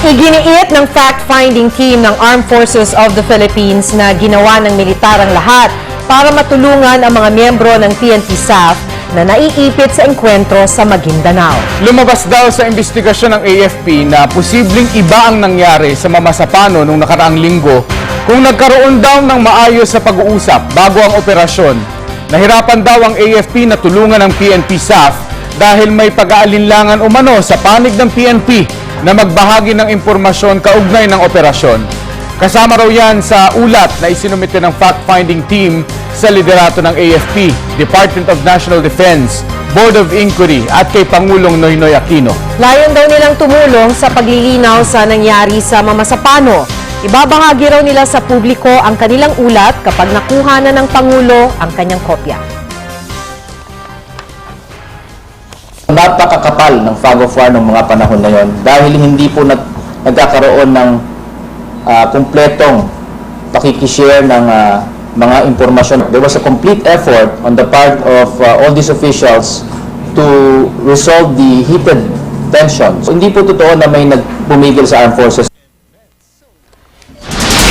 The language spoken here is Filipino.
Iginiit ng fact-finding team ng Armed Forces of the Philippines na ginawa ng militar ang lahat para matulungan ang mga miyembro ng PNP SAF na naiipit sa engkwentro sa Maguindanao. Lumabas daw sa investigasyon ng AFP na posibleng iba ang nangyari sa Mamasapano nung nakaraang linggo kung nagkaroon daw ng maayos sa pag-uusap bago ang operasyon. Nahirapan daw ang AFP na tulungan ng PNP SAF dahil may pag-aalinlangan umano sa panig ng PNP na magbahagi ng impormasyon kaugnay ng operasyon. Kasama raw yan sa ulat na isinumite ng fact-finding team sa liderato ng AFP, Department of National Defense, Board of Inquiry at kay Pangulong Noynoy Aquino. Layon daw nilang tumulong sa paglilinaw sa nangyari sa Mamasapano. Ibabahagi raw nila sa publiko ang kanilang ulat kapag nakuha na ng Pangulo ang kanyang kopya. Napakakapal ng fog of war ng mga panahon na yon dahil hindi po nag, nagkakaroon ng ah, kumpletong pakikishare ng ah, mga impormasyon. There was a complete effort on the part of ah, all these officials to resolve the heated tension. So, hindi po totoo na may nagpumigil sa armed forces.